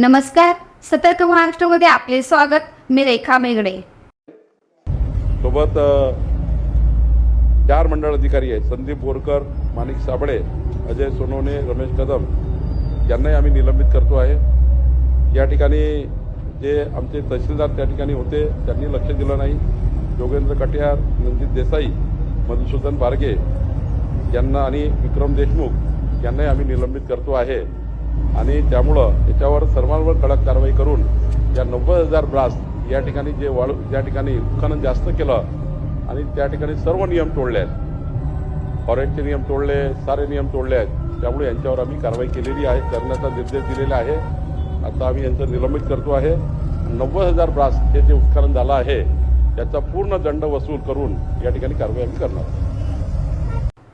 नमस्कार सतर्क महाराष्ट्रामध्ये आपले स्वागत. मी रेखा मेगडे सोबत चार मंडळ अधिकारी आहेत. संदीप बोरकर माणिक साबळे अजय सोनवणे रमेश कदम यांनाही आम्ही निलंबित करतो आहे. या ठिकाणी जे आमचे तहसीलदार त्या ठिकाणी होते त्यांनी लक्ष दिलं नाही. योगेंद्र कटियार रणजित देसाई मधुसूदन बारगे यांना आणि विक्रम देशमुख यांनाही आम्ही निलंबित करतो आहे. आणि त्यामुळं याच्यावर सर्वांवर कडक कारवाई करून या नव्वद हजार ब्रास या ठिकाणी जे वाळू ज्या ठिकाणी उत्खनन जास्त केलं आणि त्या ठिकाणी सर्व नियम तोडले आहेत. फॉरेस्टचे नियम तोडले सारे नियम तोडले आहेत. त्यामुळे यांच्यावर आम्ही कारवाई केलेली आहे करण्याचा निर्देश दिलेला आहे. आता आम्ही यांचं निलंबित करतो आहे. नव्वद हजार ब्रास हे जे उत्खनन झालं आहे त्याचा पूर्ण दंड वसूल करून या ठिकाणी कारवाई आम्ही करणार आहोत.